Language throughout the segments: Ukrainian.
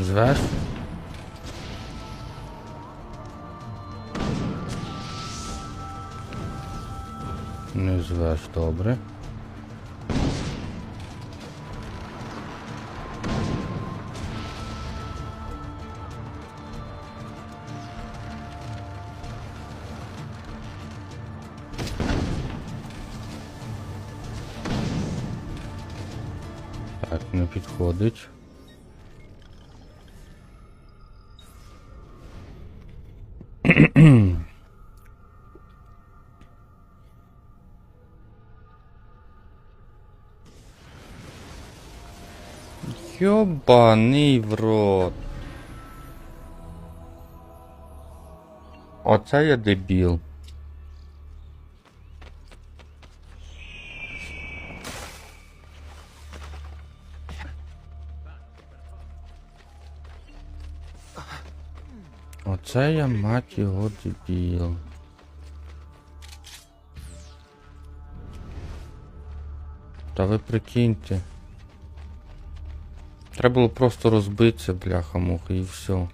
Звеш? Не звеш, добре. Так, не підходить. Йобаний в рот. Оце я дебіл. Оце я мать його дебіл. Та ви прикиньте. Треба було просто розбитися, бляха-муха, і все.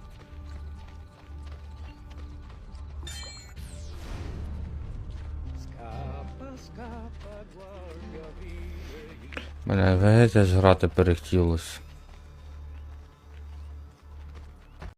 Мене весь аж грати перехтілося.